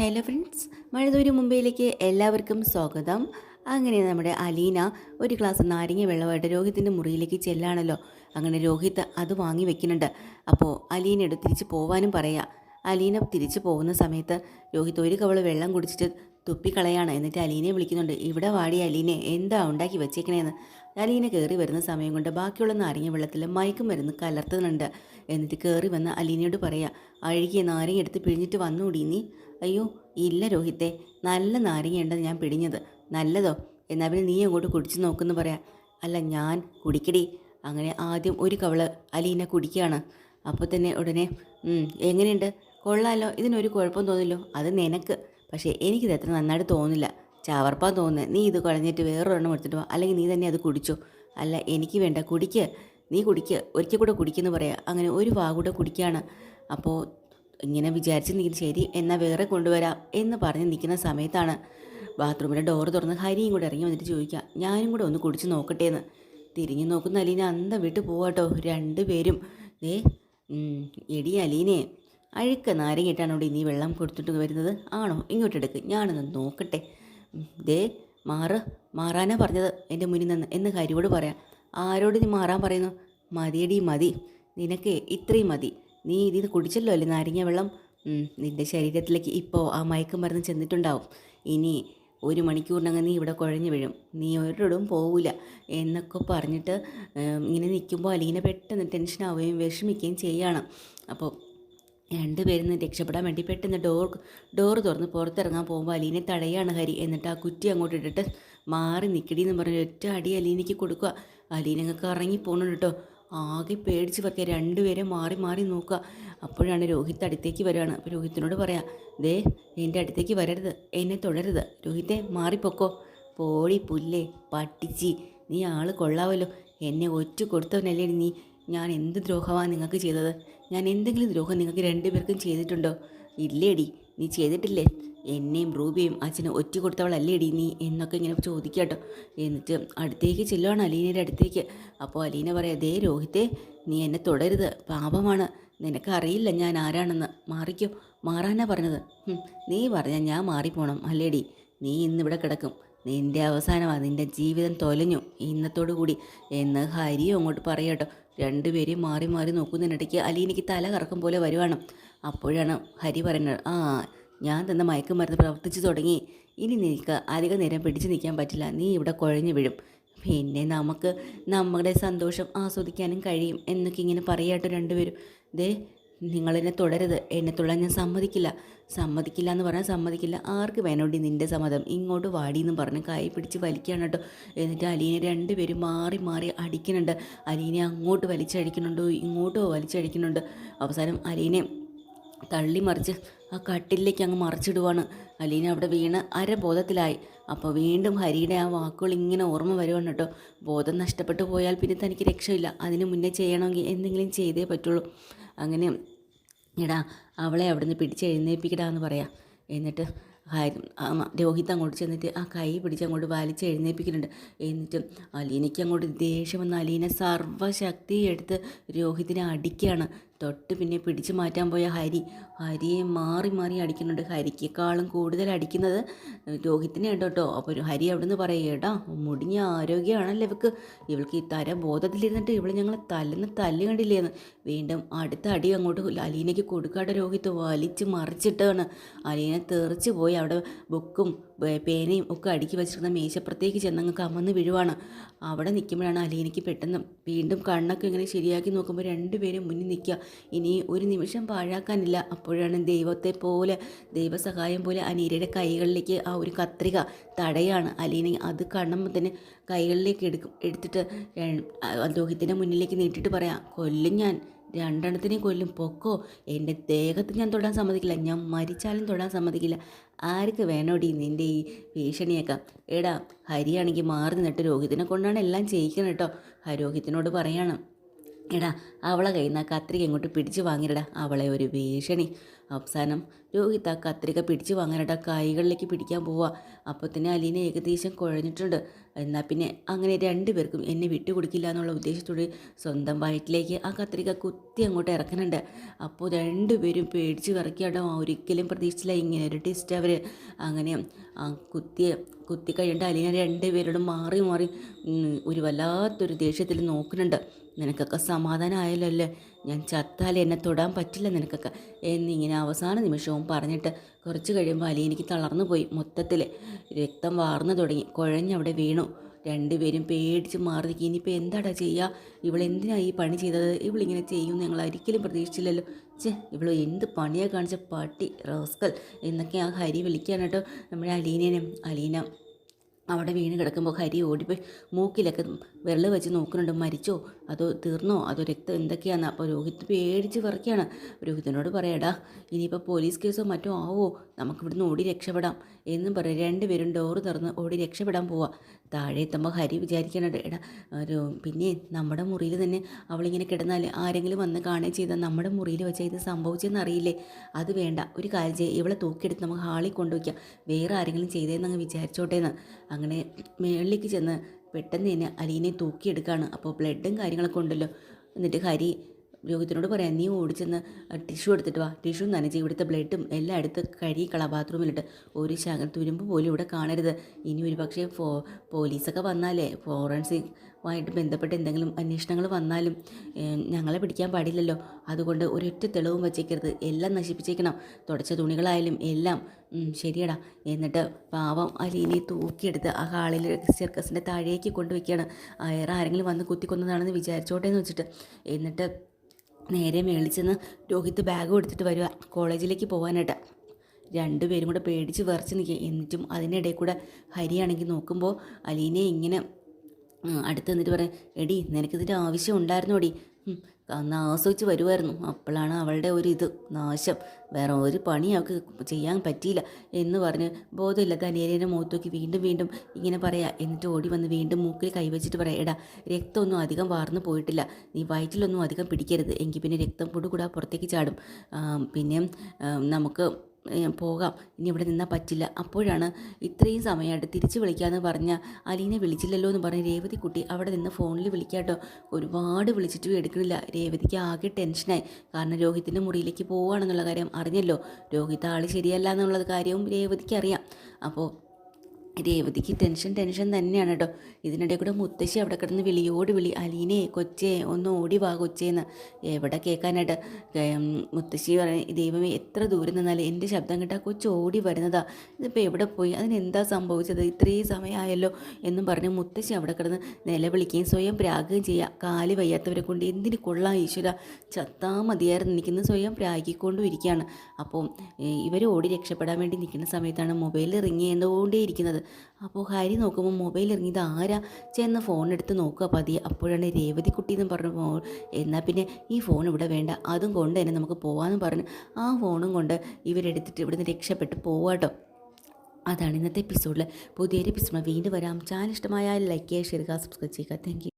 Hello friends മഴതൂര് മുംബൈയിലേക്ക് എല്ലാവർക്കും സ്വാഗതം. അങ്ങനെ നമ്മുടെ അലീന ഒരു ഗ്ലാസ് നാരങ്ങ വെള്ളമായിട്ട് രോഹിത്തിന്റെ മുറിയിലേക്ക് ചെല്ലാണല്ലോ. അങ്ങനെ രോഹിത് അത് വാങ്ങി വെക്കുന്നുണ്ട്. അപ്പോൾ അലീനയോട് തിരിച്ച് പോവാനും പറയാം. അലീന തിരിച്ചു പോകുന്ന സമയത്ത് രോഹിത് ഒരു കവൾ വെള്ളം കുടിച്ചിട്ട് തുപ്പിക്കളയാണ്. എന്നിട്ട് അലീനയെ വിളിക്കുന്നുണ്ട് ഇവിടെ വാടി അലീനെ എന്താ ഉണ്ടാക്കി വെച്ചേക്കണേന്ന്? അലീന കയറി വരുന്ന സമയം കൊണ്ട് ബാക്കിയുള്ള നാരങ്ങ വെള്ളത്തിൽ മയക്കും മരുന്ന് കലർത്തുന്നുണ്ട്. എന്നിട്ട് കയറി വന്ന് അലീനയോട് പറയാം അഴുകിയ നാരങ്ങ എടുത്ത് പിഴിഞ്ഞിട്ട് വന്നുകൂടി നീ. അയ്യോ ഇല്ല രോഹിത്തെ നല്ല നാരങ്ങയുണ്ടെന്ന് ഞാൻ പിടിഞ്ഞത്. നല്ലതോ? എന്നാൽ പിന്നെ നീ അങ്ങോട്ട് കുടിച്ചു നോക്കുമെന്ന് പറയാം. അല്ല ഞാൻ കുടിക്കടി. അങ്ങനെ ആദ്യം ഒരു കവൾ അലീന കുടിക്കുകയാണ്. അപ്പോൾ തന്നെ ഉടനെ "ഉം, എങ്ങനെയുണ്ട്? കൊള്ളാലോ ഇതിനൊരു കുഴപ്പം തോന്നില്ലോ. അത് നിനക്ക്. പക്ഷേ എനിക്കിത് അത്ര നന്നായിട്ട് തോന്നില്ല. ചാവർപ്പാൻ തോന്നുന്നത് നീ ഇത് കളഞ്ഞിട്ട് വേറൊരെണ്ണം എടുത്തിട്ട് വാ. അല്ലെങ്കിൽ നീ തന്നെ അത് കുടിച്ചോ. അല്ല എനിക്ക് വേണ്ട. കുടിക്ക്. നീ കുടിക്ക്. ഒരിക്കൽ കൂടെ കുടിക്കുന്നു പറയാം. അങ്ങനെ ഒരു വാ കൂടെ കുടിക്കുകയാണ്. അപ്പോൾ ഇങ്ങനെ വിചാരിച്ച് നീ ശരി എന്നാൽ വേറെ കൊണ്ടുവരാം എന്ന് പറഞ്ഞ് നിൽക്കുന്ന സമയത്താണ് ബാത്റൂമിന്റെ ഡോറ് തുറന്ന് ഹരിയും കൂടെ ഇറങ്ങി വന്നിട്ട് ചോദിക്കുക ഞാനും കൂടെ ഒന്ന് കുടിച്ച് നോക്കട്ടെ എന്ന് തിരിഞ്ഞു നോക്കുന്ന അലീന അന്ത വിട്ട് പോവാട്ടോ രണ്ട് പേരും ഏ എടി അലീനെ അഴുക്ക നാരങ്ങിട്ടാണ് ഇവിടെ നീ വെള്ളം കൊടുത്തിട്ട് വരുന്നത്. ആണോ? ഇങ്ങോട്ട് എടുക്ക് ഞാനൊന്ന് നോക്കട്ടെ. ദേ മാറ് മാറാനാ പറഞ്ഞത് എന്റെ മുന്നിൽ നിന്ന് എന്ന് ഹരിയോട് പറയാം. ആരോട് നീ മാറാൻ പറയുന്നു? മതിയടി മതി. നിനക്ക് ഇത്രയും മതി. നീ ഇതിൽ കുടിച്ചല്ലോ അല്ലേ? നാരങ്ങ വെള്ളം? നിന്റെ ശരീരത്തിലേക്ക് ഇപ്പോൾ ആ മയക്കം മരുന്ന് ചെന്നിട്ടുണ്ടാവും. ഇനി ഒരു മണിക്കൂറിനകം നീ ഇവിടെ കുഴഞ്ഞു വീഴും. നീ ഒരിടവും പോവില്ല എന്നൊക്കെ പറഞ്ഞിട്ട് ഇങ്ങനെ നിൽക്കുമ്പോൾ അലീന പെട്ടെന്ന് ടെൻഷനാവുകയും വിഷമിക്കുകയും ചെയ്യാണ്. അപ്പോൾ രണ്ടുപേരും നിന്ന് രക്ഷപ്പെടാൻ വേണ്ടി പെട്ടെന്ന് ഡോർ ഡോർ തുറന്ന് പുറത്തിറങ്ങാൻ പോകുമ്പോൾ അലീനെ തടയാണ് ഹരി. എന്നിട്ട് ആ കുറ്റി അങ്ങോട്ട് ഇട്ടിട്ട് മാറി നിൽക്കടി എന്ന് പറഞ്ഞ് ഒറ്റ അടി അലീനയ്ക്ക് കൊടുക്കുക. അലീനങ്ങൾക്ക് ഇറങ്ങി പോകണം കേട്ടോ ആകെ പേടിച്ച് പറ്റിയ രണ്ടുപേരെ മാറി മാറി നോക്കുക. അപ്പോഴാണ് രോഹിത് അടുത്തേക്ക് വരികയാണ്. അപ്പോൾ രോഹിത്തിനോട് പറയാം ദേ എന്റെ അടുത്തേക്ക് വരരുത് എന്നെ തുടരുത്. രോഹിത്തെ മാറിപ്പൊക്കോ. പോളി പുല്ലേ പട്ടിച്ചി നീ ആൾ കൊള്ളാവല്ലോ. എന്നെ ഒറ്റ കൊടുത്തവനല്ലേ നീ ഞാൻ എന്ത് ദ്രോഹമാണ് നിങ്ങൾക്ക് ചെയ്തത്? ഞാൻ എന്തെങ്കിലും ദ്രോഹം നിങ്ങൾക്ക് രണ്ടുപേർക്കും ചെയ്തിട്ടുണ്ടോ? ഇല്ലേടി നീ ചെയ്തിട്ടില്ലേ? എന്നെയും റൂബിയും അച്ഛനെ ഒറ്റ കൊടുത്തവളല്ലേടി നീ? എന്നൊക്കെ ഇങ്ങനെ ചോദിക്കട്ടോ എന്നിട്ട് അടുത്തേക്ക് ചെല്ലുവാണ് അലീനയുടെ അടുത്തേക്ക്. അപ്പോൾ അലീന പറയാം ദേ രോഹിത്തെ നീ എന്നെ തുടരുത്. പാപമാണ്. നിനക്കറിയില്ല ഞാൻ ആരാണെന്ന്. മാറിക്കോ. മാറാനാ പറഞ്ഞത്. നീ പറഞ്ഞാൽ ഞാൻ മാറിപ്പോണം അല്ലേടി. നീ ഇന്നിവിടെ കിടക്കും. നിന്റെ അവസാനം അതിന്റെ ജീവിതം തൊലഞ്ഞു. ഇന്നത്തോടു കൂടി എന്ന് ഹരിയും അങ്ങോട്ട് പറയട്ടോ രണ്ടുപേരെയും മാറി മാറി നോക്കുന്നതിനിടയ്ക്ക് അലീനയ്ക്ക് തല കറക്കും പോലെ വരുവാണ്. അപ്പോഴാണ് ഹരി പറയുന്നത് ആ ഞാൻ തന്ന മയക്കുമരുന്ന് പ്രവർത്തിച്ചു തുടങ്ങി. ഇനി നിനക്ക് അധിക നേരം പിടിച്ചു നിൽക്കാൻ പറ്റില്ല. നീ ഇവിടെ കുഴഞ്ഞു വീഴും. പിന്നെ നമുക്ക് നമ്മുടെ സന്തോഷം ആസ്വദിക്കാനും കഴിയും എന്നൊക്കെ ഇങ്ങനെ പറയാട്ടോ രണ്ടുപേരും. ദേ നിങ്ങളെന്നെ തുടരുത് എന്നെ തുടരാൻ ഞാൻ സമ്മതിക്കില്ല. സമ്മതിക്കില്ല എന്ന് പറഞ്ഞാൽ സമ്മതിക്കില്ല. ആർക്ക് വേണോണ്ടി നിന്റെ സമ്മതം? ഇങ്ങോട്ട് വാടി എന്ന് പറഞ്ഞ് കൈ പിടിച്ച് വലിക്കുകയാണ് കേട്ടോ. എന്നിട്ട് അലീനെ രണ്ടുപേരും മാറി മാറി അടിക്കുന്നുണ്ട്. അലീനെ അങ്ങോട്ട് വലിച്ചടിക്കുന്നുണ്ട്. ഇങ്ങോട്ടോ വലിച്ചടിക്കുന്നുണ്ട്. അവസാനം അലീനെ തള്ളി മറിച്ച് ആ കട്ടിലേക്ക് അങ്ങ് മറിച്ചിടുവാണ്. അലീന അവിടെ വീണ് അരബോധത്തിലായി. അപ്പോൾ വീണ്ടും ഹരിയുടെ ആ വാക്കുകൾ ഇങ്ങനെ ഓർമ്മ വരുവാണ് കേട്ടോ. ബോധം നഷ്ടപ്പെട്ടു പോയാൽ പിന്നെ തനിക്ക് രക്ഷയില്ല. അതിന് മുന്നേ ചെയ്യണമെങ്കിൽ എന്തെങ്കിലും ചെയ്തേ പറ്റുള്ളൂ. അങ്ങനെ എടാ അവളെ അവിടുന്ന് പിടിച്ച് എഴുന്നേൽപ്പിക്കടാ എന്ന് പറയാം. എന്നിട്ട് രോഹിത് അങ്ങോട്ട് ചെന്നിട്ട് ആ കൈ പിടിച്ച് അങ്ങോട്ട് വലിച്ച് എഴുന്നേൽപ്പിക്കുന്നുണ്ട് എന്നിട്ടും അലീനയ്ക്ക് അങ്ങോട്ട് ദേഷ്യം വന്ന് അലീന സർവശക്തി എടുത്ത് രോഹിത്തിനെ അടിക്കുകയാണ്. തൊട്ട് പിന്നെ പിടിച്ചു മാറ്റാൻ പോയ ഹരി. ഹരിയെ മാറി മാറി അടിക്കുന്നുണ്ട്. ഹരിക്കേക്കാളും കൂടുതൽ അടിക്കുന്നത് രോഹിത്തിനെ ഉണ്ട് കേട്ടോ. അപ്പോൾ ഒരു ഹരി അവിടെ നിന്ന് പറയുക ഏട്ടാ മുടിഞ്ഞ ആരോഗ്യമാണല്ലോ ഇവൾക്ക് ഇവൾക്ക് ഈ തര ബോധത്തിലിരുന്നിട്ട് ഇവൾ ഞങ്ങൾ തല്ലുന്ന തല്ല് കണ്ടില്ലേന്ന്? വീണ്ടും അടുത്ത അടി അങ്ങോട്ട് അലീനയ്ക്ക് കൊടുക്കാട്ട രോഹിത്ത് വലിച്ച് മറിച്ചിട്ടാണ്. അലീന തെറിച്ച് പോയി. അവിടെ ബുക്കും പേനയും ഒക്കെ അടുക്കി വെച്ചിരുന്ന മേശപ്പുറത്തേക്ക് ചെന്നങ്ങ് കമന്ന് വീഴുവാണ്. അവിടെ നിൽക്കുമ്പോഴാണ് അലീനയ്ക്ക് പെട്ടെന്ന് വീണ്ടും കണ്ണൊക്കെ ഇങ്ങനെ ശരിയാക്കി നോക്കുമ്പോൾ രണ്ടുപേരും മുന്നിൽ നിൽക്കുക. ഇനി ഒരു നിമിഷം പാഴാക്കാനില്ല. അപ്പോഴാണ് ദൈവത്തെ പോലെ ദൈവസഹായം പോലെ അനീരയുടെ കൈകളിലേക്ക് ആ ഒരു കത്രിക തടയാണ്. അലീന അത് കാണുമ്പോൾ തന്നെ കൈകളിലേക്ക് എടുക്കും എടുത്തിട്ട് അദ്ദേഹത്തിന്റെ മുന്നിലേക്ക് നീട്ടിട്ട് പറയാം കൊല്ലും ഞാൻ. രണ്ടെണ്ണത്തിനെയും കൊല്ലും. പൊക്കോ? എന്റെ ദേഹത്ത് ഞാൻ തൊടാൻ സമ്മതിക്കില്ല. ഞാൻ മരിച്ചാലും തൊടാൻ സമ്മതിക്കില്ല. ആർക്ക് വേണോടി നിന്റെ ഈ ഭീഷണിയൊക്കെ? എടാ ഹരിയാണെങ്കിൽ മാറി നിന്നിട്ട് രോഹിതിനെ കൊണ്ടാണ് എല്ലാം ചെയ്യിക്കണം കേട്ടോ. ആ പറയണം. എടാ അവളെ കയ്യിൽ നിന്ന് ആ കത്രിക ഇങ്ങോട്ട് പിടിച്ച് വാങ്ങിരടാ. അവളെ ഒരു ഭീഷണി. അവസാനം രോഹിത് ആ കത്രിക പിടിച്ച് വാങ്ങാനടാ കൈകളിലേക്ക് പിടിക്കാൻ പോവുക അപ്പോൾ തന്നെ അലീന ഏകദേശം കുഴഞ്ഞിട്ടുണ്ട്. എന്നാൽ പിന്നെ അങ്ങനെ രണ്ടുപേർക്കും എന്നെ വിട്ടുകൊടുക്കില്ല എന്നുള്ള ഉദ്ദേശത്തോടെ സ്വന്തം വയറ്റിലേക്ക് ആ കത്രിക കുത്തി അങ്ങോട്ട് ഇറക്കുന്നുണ്ട്. അപ്പോൾ രണ്ടുപേരും പേടിച്ച് വിറക്കിയാട്ടോ ഒരിക്കലും പ്രതീക്ഷിച്ചില്ല ഇങ്ങനെ ഒരു ടെസ്റ്റ് അവർ അങ്ങനെ കുത്തിയ കുത്തി കഴിഞ്ഞിട്ട് അലീന രണ്ടുപേരോടും മാറി മാറി ഒരു വല്ലാത്തൊരു ദേഷ്യത്തിൽ നോക്കുന്നുണ്ട്. നിനക്കൊക്കെ സമാധാനമായല്ലോ ഞാൻ ചത്താൽ എന്നെ തൊടാൻ പറ്റില്ല നിനക്കൊക്കെ. എന്നിങ്ങനെ അവസാന നിമിഷവും പറഞ്ഞിട്ട് കുറച്ച് കഴിയുമ്പോൾ അലി എനിക്ക് തളർന്നു പോയി മൊത്തത്തിൽ രക്തം വാർന്നു തുടങ്ങി. കുഴഞ്ഞവിടെ വീണു. രണ്ടുപേരും പേടിച്ച് മാറി ഇനിയിപ്പോൾ എന്താടാ ചെയ്യുക ഇവളെന്തിനാണ് ഈ പണി ചെയ്തത്? ഇവളിങ്ങനെ ചെയ്യും ഞങ്ങൾ ഒരിക്കലും പ്രതീക്ഷിച്ചില്ലല്ലോ. ചേ ഇവൾ എന്ത് പണിയാ കാണിച്ച പട്ടി റോസ്കൽ എന്നൊക്കെ ആ ഹരി വിളിക്കുകയാണ് കേട്ടോ നമ്മുടെ അലീനേനും. അലീന അവിടെ വീണ് കിടക്കുമ്പോൾ ഹരി ഓടിപ്പോയി. മൂക്കിലൊക്കെ വിരൽ വെച്ച് നോക്കുന്നുണ്ട്. മരിച്ചോ? അതോ തീർന്നോ? അതോ രക്തം എന്തൊക്കെയാണ് അപ്പോൾ രോഹിത് പേടിച്ച് വിറയ്ക്കുകയാണ് രോഹിത്തിനോട് പറയടാ ഇനിയിപ്പോൾ പോലീസ് കേസോ മറ്റോ ആവോ? നമുക്കിവിടുന്ന് ഓടി രക്ഷപ്പെടാം. എന്നും പറയും. രണ്ടുപേരും ഡോറ് തുറന്ന് ഓടി രക്ഷപ്പെടാൻ പോവാം. താഴെ എത്തുമ്പോൾ ഹരി വിചാരിക്കണത് എടാ പിന്നെ നമ്മുടെ മുറിയിൽ തന്നെ അവളിങ്ങനെ കിടന്നാൽ ആരെങ്കിലും വന്ന് കാണുകയും ചെയ്താൽ നമ്മുടെ മുറിയിൽ വെച്ചാൽ ഇത് സംഭവിച്ചെന്ന് അറിയില്ലേ? അത് വേണ്ട. ഒരു കാര്യം ചെയ്യാം. ഇവളെ തൂക്കിയെടുത്ത് നമുക്ക് ഹാളിൽ കൊണ്ടുവയ്ക്കാം. വേറെ ആരെങ്കിലും ചെയ്തതെന്ന് അങ്ങ് വിചാരിച്ചോട്ടേന്ന്. അങ്ങനെ മേളിലേക്ക് ചെന്ന് പെട്ടെന്ന് തന്നെ അലീനെ തൂക്കിയെടുക്കുകയാണ് അപ്പോൾ ബ്ലഡും കാര്യങ്ങളൊക്കെ ഉണ്ടല്ലോ. എന്നിട്ട് ഹരി രോഹിത്തിനോട് പറയാം നീ ഓടിച്ചെന്ന് ടിഷ്യൂ എടുത്തിട്ട് വാ. ടിഷ്യൂ നനച്ച് ഇവിടുത്തെ ബ്ലഡും എല്ലാം എടുത്ത് കഴുകിക്കള ബാത്റൂമിലിട്ട് ഒരു ശകൽ തുരുമ്പ് പോലും ഇവിടെ കാണരുത്. ഇനി ഒരു പക്ഷേ ഫോ പോലീസൊക്കെ വന്നാലേ ഫോറൻസിക് ആയിട്ട് ബന്ധപ്പെട്ട് എന്തെങ്കിലും അന്വേഷണങ്ങൾ വന്നാലും ഞങ്ങളെ പിടിക്കാൻ പാടില്ലല്ലോ. അതുകൊണ്ട് ഒരൊറ്റ തെളിവും വച്ചേക്കരുത്. എല്ലാം നശിപ്പിച്ചേക്കണം. തുടച്ച തുണികളായാലും എല്ലാം ശരിയടാ. എന്നിട്ട് പാവം അലീനെ തൂക്കിയെടുത്ത് ആ ഹാളിൽ സർക്കസിന്റെ താഴേക്ക് കൊണ്ടുവയ്ക്കുകയാണ്. വേറെ ആരെങ്കിലും വന്ന് കുത്തിക്കൊന്നതാണെന്ന് വിചാരിച്ചോട്ടെ എന്ന് വെച്ചിട്ട്. എന്നിട്ട് നേരെ മേളിച്ചെന്ന് രോഹിത് ബാഗ് കൊടുത്തിട്ട് വരിക. കോളേജിലേക്ക് പോകാനായിട്ട് രണ്ടുപേരും കൂടെ പേടിച്ച് വിറച്ച് നിൽക്കുക. എന്നിട്ടും അതിനിടയിൽ കൂടെ ഹരിയാണെങ്കിൽ നോക്കുമ്പോൾ അലീനെ ഇങ്ങനെ അടുത്ത് നിന്നിട്ട് പറയാം എടി നിനക്കിതിന്റെ ആവശ്യം ഉണ്ടായിരുന്നോടി. അന്ന് ആസ്വദിച്ച് വരുമായിരുന്നു അപ്പോഴാണ് അവളുടെ ഒരു ഇത് നാശം. വേറെ ഒരു പണി അവൾക്ക് ചെയ്യാൻ പറ്റിയില്ല എന്ന് പറഞ്ഞ് ബോധമില്ലാത്ത അനിയനെ മുഖത്തോക്കി വീണ്ടും വീണ്ടും ഇങ്ങനെ പറയാ. എന്നിട്ട് ഓടി വന്ന് വീണ്ടും മൂക്കിൽ കൈവച്ചിട്ട് പറയാം എടാ രക്തമൊന്നും അധികം വാർന്നു പോയിട്ടില്ല. നീ വയറ്റിലൊന്നും അധികം പിടിക്കരുത്. എങ്കിൽ പിന്നെ രക്തം കൂടുകൂടാ പുറത്തേക്ക് ചാടും. പിന്നെ നമുക്ക് പോകാം. ഇനി ഇവിടെ നിന്നാൽ പറ്റില്ല. അപ്പോഴാണ് ഇത്രയും സമയമായിട്ട് തിരിച്ച് വിളിക്കാമെന്ന് പറഞ്ഞ അലീനെ വിളിച്ചില്ലല്ലോ എന്ന് പറഞ്ഞ് രേവതി കുട്ടി അവിടെ നിന്ന് ഫോണിൽ വിളിക്കാട്ടോ. ഒരുപാട് വിളിച്ചിട്ടും എടുക്കണില്ല. രേവതിക്ക് ആകെ ടെൻഷനായി. കാരണം രോഹിത്തിന്റെ മുറിയിലേക്ക് പോവുകയാണെന്നുള്ള കാര്യം അറിഞ്ഞല്ലോ. രോഹിത് ആൾ ശരിയല്ല എന്നുള്ള കാര്യവും രേവതിക്ക് അറിയാം. അപ്പോൾ രേവതിക്ക് ടെൻഷൻ ടെൻഷൻ തന്നെയാണ് കേട്ടോ ഇതിനിടെ കൂടെ മുത്തശ്ശി അവിടെ കിടന്ന് വിളിയോട് വിളി അലീനെ കൊച്ചേ ഒന്ന് ഓടി വാ കൊച്ചേന്ന് എവിടെ കേൾക്കാനായിട്ട് മുത്തശ്ശി പറയുന്നത് ദൈവമേ എത്ര ദൂരം നിന്നാലും എന്റെ ശബ്ദം കേട്ടാൽ കൊച്ചു ഓടി വരുന്നതാ. ഇതിപ്പോൾ എവിടെ പോയി? അതിനെന്താ സംഭവിച്ചത്? ഇത്രയും സമയമായല്ലോ. എന്നും പറഞ്ഞ് മുത്തശ്ശി അവിടെ കിടന്ന് നിലവിളിക്കുകയും സ്വയം പ്രാഗുകയും ചെയ്യുക. കാൽ വയ്യാത്തവരെ കൊണ്ട് എന്തിന് കൊള്ളാം ഈശ്വര. ചത്താ മതിയായിരുന്നു. നിൽക്കുന്ന സ്വയം പ്രാഗിക്കൊണ്ടും ഇരിക്കുകയാണ്. അപ്പോൾ ഇവർ ഓടി രക്ഷപ്പെടാൻ വേണ്ടി നിൽക്കുന്ന സമയത്താണ് മൊബൈലിൽ റിങ് ചെയ്തുകൊണ്ടേ ഇരിക്കുന്നത് അപ്പോൾ ഹരി നോക്കുമ്പോൾ മൊബൈൽ ഇറങ്ങിയത് ആരാ? ചെന്ന് ഫോൺ എടുത്ത് നോക്കുക പതി അപ്പോഴാണ് രേവതിക്കുട്ടി എന്ന് പറഞ്ഞു ഫോൺ എന്നാൽ പിന്നെ ഈ ഫോൺ ഇവിടെ വേണ്ട. അതും കൊണ്ട് തന്നെ നമുക്ക് പോകാമെന്ന് പറഞ്ഞ് ആ ഫോണും കൊണ്ട് ഇവരെടുത്തിട്ട് ഇവിടുന്ന് രക്ഷപ്പെട്ട് പോവാട്ടോ അതാണ് ഇന്നത്തെ എപ്പിസോഡിൽ പുതിയൊരു എപ്പിസോഡ് വീണ്ടും വരാം. ചാനൽ ഇഷ്ടമായാൽ ലൈക്ക് ചെയ്യുക ഷെയർ ചെയ്യുക സബ്സ്ക്രൈബ് ചെയ്യുക. താങ്ക്